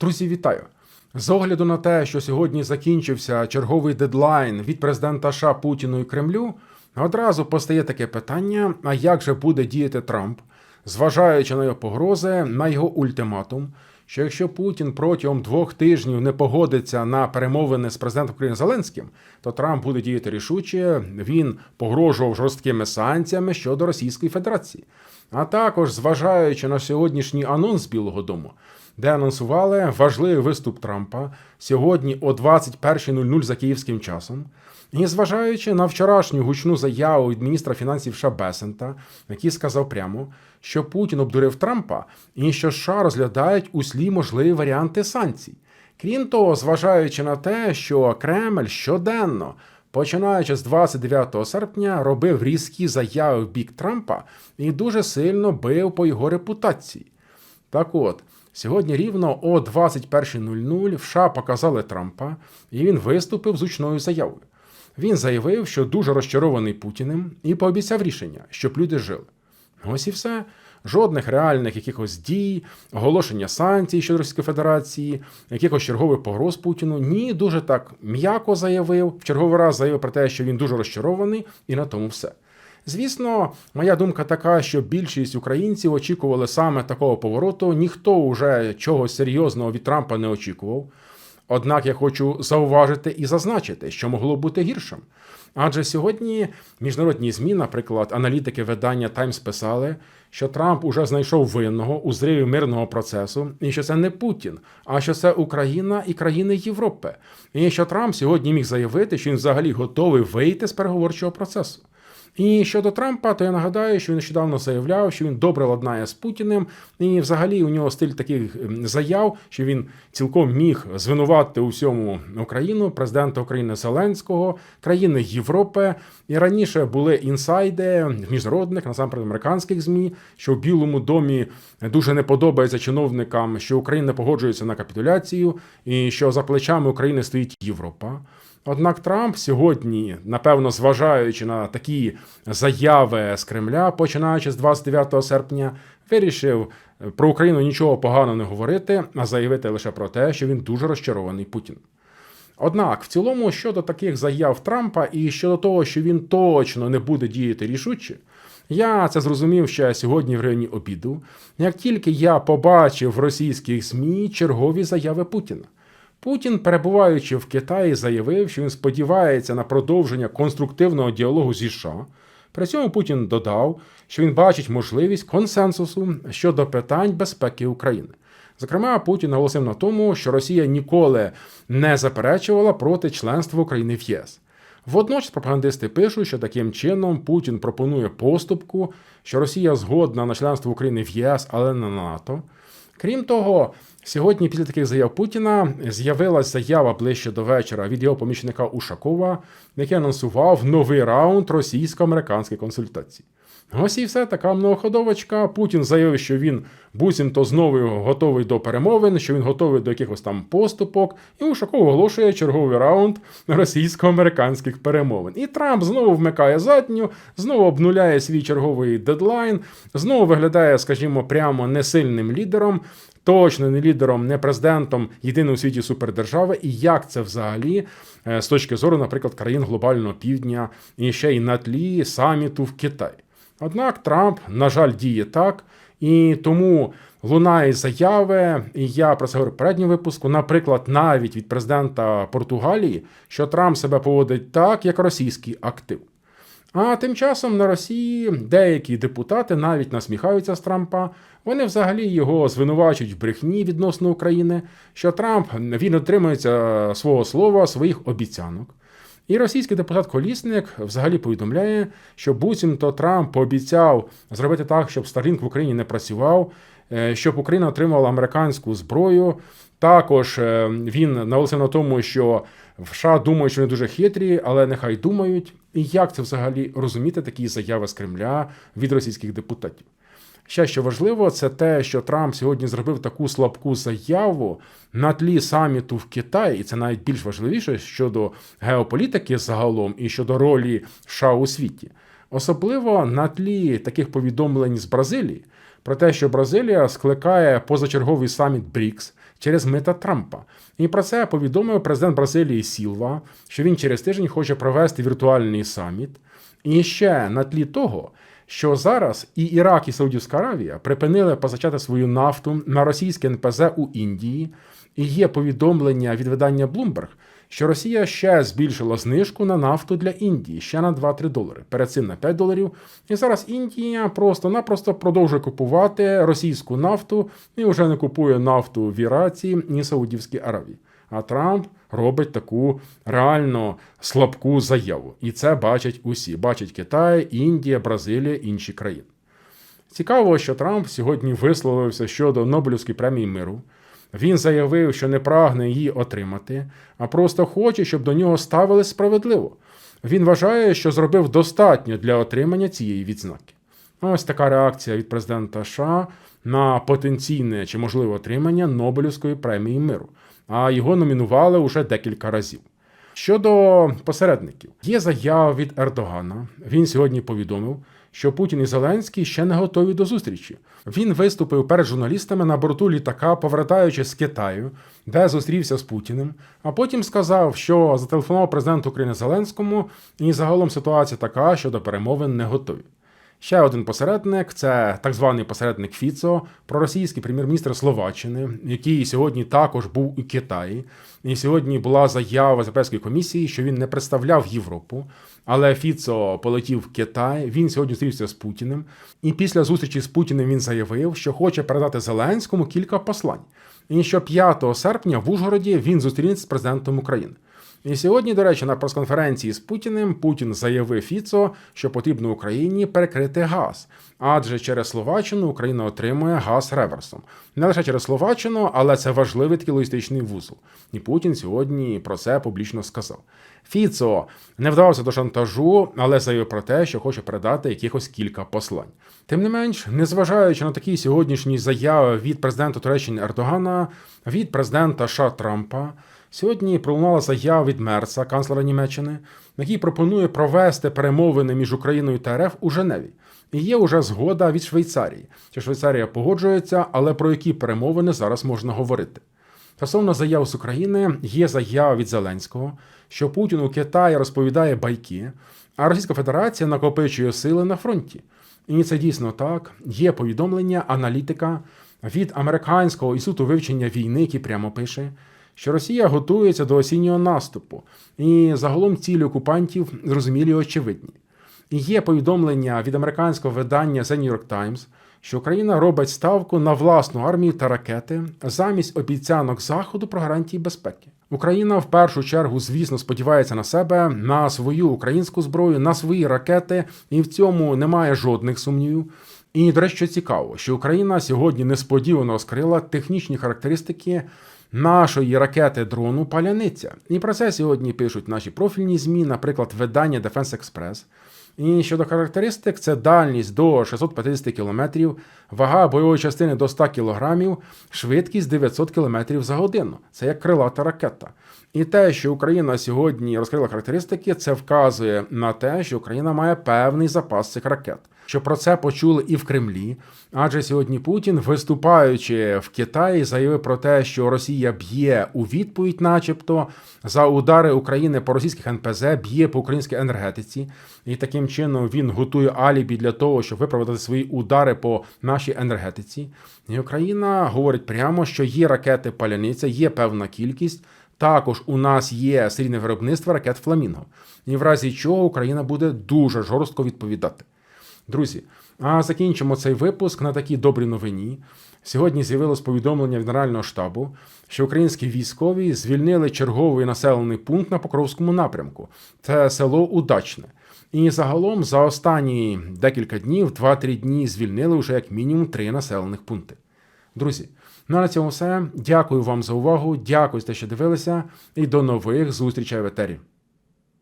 Друзі, вітаю! З огляду на те, що сьогодні закінчився черговий дедлайн від президента США Путіну і Кремлю, одразу постає таке питання: а як же буде діяти Трамп, зважаючи на його погрози, на його ультиматум, що якщо Путін протягом двох тижнів не погодиться на перемовини з президентом України Зеленським, то Трамп буде діяти рішуче. Він погрожував жорсткими санкціями щодо Російської Федерації. А також зважаючи на сьогоднішній анонс Білого Дому, де анонсували важливий виступ Трампа сьогодні о 21.00 за київським часом. І зважаючи на вчорашню гучну заяву від міністра фінансів США Бесента, який сказав прямо, що Путін обдурив Трампа і що США розглядають услі можливі варіанти санкцій. Крім того, зважаючи на те, що Кремль щоденно, починаючи з 29 серпня, робив різкі заяви в бік Трампа і дуже сильно бив по його репутації. Так от, сьогодні рівно о 21.00 в США показали Трампа, і він виступив з гучною заявою. Він заявив, що дуже розчарований Путіним, і пообіцяв рішення, щоб люди жили. Ось і все. Жодних реальних якихось дій, оголошення санкцій щодо Російської Федерації, якихось чергових погроз Путіну. Ні, дуже так м'яко заявив. В черговий раз заявив про те, що він дуже розчарований, і на тому все. Звісно, моя думка така, що більшість українців очікували саме такого повороту. Ніхто вже чогось серйозного від Трампа не очікував. Однак я хочу зауважити і зазначити, що могло бути гіршим. Адже сьогодні міжнародні ЗМІ, наприклад, аналітики видання Таймс писали, що Трамп уже знайшов винного у зриві мирного процесу, і що це не Путін, а що це Україна і країни Європи. І що Трамп сьогодні міг заявити, що він взагалі готовий вийти з переговорчого процесу. І щодо Трампа, то я нагадаю, що він нещодавно заявляв, що він добре ладнає з Путіним, і взагалі у нього стиль таких заяв, що він цілком міг звинувати у всьому Україну, президента України Зеленського, країни Європи. І раніше були інсайди міжнародних, насамперед американських змі, що в Білому домі дуже не подобається чиновникам, що Україна погоджується на капітуляцію, і що за плечами України стоїть Європа. Однак Трамп сьогодні, напевно, зважаючи на такі заяви з Кремля, починаючи з 29 серпня, вирішив про Україну нічого поганого не говорити, а заявити лише про те, що він дуже розчарований Путін. Однак, в цілому, щодо таких заяв Трампа і щодо того, що він точно не буде діяти рішуче, я це зрозумів ще сьогодні в районі обіду, як тільки я побачив в російських ЗМІ чергові заяви Путіна. Путін, перебуваючи в Китаї, заявив, що він сподівається на продовження конструктивного діалогу зі США. При цьому Путін додав, що він бачить можливість консенсусу щодо питань безпеки України. Зокрема, Путін наголосив на тому, що Росія ніколи не заперечувала проти членства України в ЄС. Водночас пропагандисти пишуть, що таким чином Путін пропонує поступку, що Росія згодна на членство України в ЄС, але не на НАТО. Крім того, сьогодні після таких заяв Путіна з'явилася заява ближче до вечора від його помічника Ушакова, який анонсував новий раунд російсько-американських консультацій. Ось і все така многоходовочка. Путін заявив, що він буцімто знову готовий до перемовин, що він готовий до якихось там поступок, і Ушаков оголошує черговий раунд російсько-американських перемовин. І Трамп знову вмикає задню, знову обнуляє свій черговий дедлайн, знову виглядає, скажімо, прямо несильним лідером. Точно не лідером, не президентом єдиної у світі супердержави, і як це взагалі е, з точки зору, наприклад, країн глобального півдня і ще й на тлі саміту в Китаї. Однак Трамп, на жаль, діє так, і тому лунає заяви, і я про це говорю передньому випуску, наприклад, навіть від президента Португалії, що Трамп себе поводить так, як російський актив. А тим часом на Росії деякі депутати навіть насміхаються з Трампа. Вони взагалі його звинувачують в брехні відносно України, що Трамп він дотримується свого слова, своїх обіцянок. І російський депутат Колісник взагалі повідомляє, що буцімто Трамп пообіцяв зробити так, щоб Starlink в Україні не працював, е, щоб Україна отримала американську зброю. Також е, він наголосив на тому, що в США думають, що вони дуже хитрі, але нехай думають. І як це взагалі розуміти такі заяви з Кремля від російських депутатів? Ще що важливо, це те, що Трамп сьогодні зробив таку слабку заяву на тлі саміту в Китаї, і це навіть більш важливіше щодо геополітики загалом і щодо ролі США у світі. Особливо на тлі таких повідомлень з Бразилії про те, що Бразилія скликає позачерговий саміт БРІКС. через мита Трампа. І про це повідомив президент Бразилії Сілва, що він через тиждень хоче провести віртуальний саміт. І ще на тлі того, що зараз і Ірак, і Саудівська Аравія припинили позичати свою нафту на російське НПЗ у Індії, і є повідомлення від видання Bloomberg, що Росія ще збільшила знижку на нафту для Індії ще на 2-3 долари. Перед цим на 5 доларів. І зараз Індія просто-напросто продовжує купувати російську нафту і вже не купує нафту в Іраці і Саудівській Аравії. А Трамп робить таку реально слабку заяву. І це бачать усі. Бачать Китай, Індія, Бразилія, інші країни. Цікаво, що Трамп сьогодні висловився щодо Нобелівської премії миру. Він заявив, що не прагне її отримати, а просто хоче, щоб до нього ставили справедливо. Він вважає, що зробив достатньо для отримання цієї відзнаки. Ось така реакція від президента США на потенційне чи можливе отримання Нобелівської премії миру. А його номінували уже декілька разів. Щодо посередників, є заява від Ердогана. Він сьогодні повідомив, що Путін і Зеленський ще не готові до зустрічі. Він виступив перед журналістами на борту літака, повертаючи з Китаю, де зустрівся з Путіним. А потім сказав, що зателефонував президент України Зеленському, і загалом ситуація така, що до перемовин не готові. Ще один посередник це так званий посередник Фіцо, проросійський прем'єр-міністр Словаччини, який сьогодні також був у Китаї. І сьогодні була заява з Європейської комісії, що він не представляв Європу. Але Фіцо полетів в Китай. Він сьогодні зустрівся з Путіним. І після зустрічі з Путіним він заявив, що хоче передати Зеленському кілька послань. І що 5 серпня в Ужгороді він зустрінеться з президентом України. І сьогодні, до речі, на прес-конференції з Путіним Путін заявив Фіцо, що потрібно Україні перекрити газ, адже через Словаччину Україна отримує газ реверсом. Не лише через Словаччину, але це важливий такий логістичний вузол. І Путін сьогодні про це публічно сказав. Фіцо не вдавався до шантажу, але заявив про те, що хоче передати якихось кілька послань. Тим не менш, незважаючи на такі сьогоднішні заяви від президента Туреччини Ердогана, від президента США Трампа. Сьогодні пролунала заява від Мерса, канцлера Німеччини, який пропонує провести перемовини між Україною та РФ у Женеві. І є уже згода від Швейцарії. Що Швейцарія погоджується, але про які перемовини зараз можна говорити. Стосовно заяв з України є заява від Зеленського, що Путін у Китаї розповідає байки, а Російська Федерація накопичує сили на фронті. І це дійсно так. Є повідомлення аналітика від американського інституту вивчення війни, який прямо пише що Росія готується до осіннього наступу, і загалом цілі окупантів зрозумілі і очевидні. І є повідомлення від американського видання The New York Times, що Україна робить ставку на власну армію та ракети замість обіцянок Заходу про гарантії безпеки. Україна в першу чергу, звісно, сподівається на себе, на свою українську зброю, на свої ракети, і в цьому немає жодних сумнівів. І, до речі, цікаво, що Україна сьогодні несподівано розкрила технічні характеристики нашої ракети дрону паляниця. І про це сьогодні пишуть наші профільні ЗМІ, наприклад, видання Defense Express. І щодо характеристик, це дальність до 650 км, вага бойової частини до 100 кг, швидкість 900 км за годину. Це як крилата ракета. І те, що Україна сьогодні розкрила характеристики, це вказує на те, що Україна має певний запас цих ракет. Що про це почули і в Кремлі, адже сьогодні Путін, виступаючи в Китаї, заявив про те, що Росія б'є у відповідь, начебто, за удари України по російських НПЗ, б'є по українській енергетиці, і таким чином він готує алібі для того, щоб виправдати свої удари по нашій енергетиці. І Україна говорить прямо, що є ракети паляниця, є певна кількість. Також у нас є серійне виробництво ракет Фламінго, і в разі чого Україна буде дуже жорстко відповідати. Друзі, а закінчимо цей випуск на такій добрій новині. Сьогодні з'явилось повідомлення Генерального штабу, що українські військові звільнили черговий населений пункт на Покровському напрямку. Це село Удачне. І загалом за останні декілька днів, 2-3 дні, звільнили вже як мінімум три населених пункти. Друзі, ну а на цьому все. Дякую вам за увагу. Дякую за те, що дивилися, і до нових зустрічей в етері.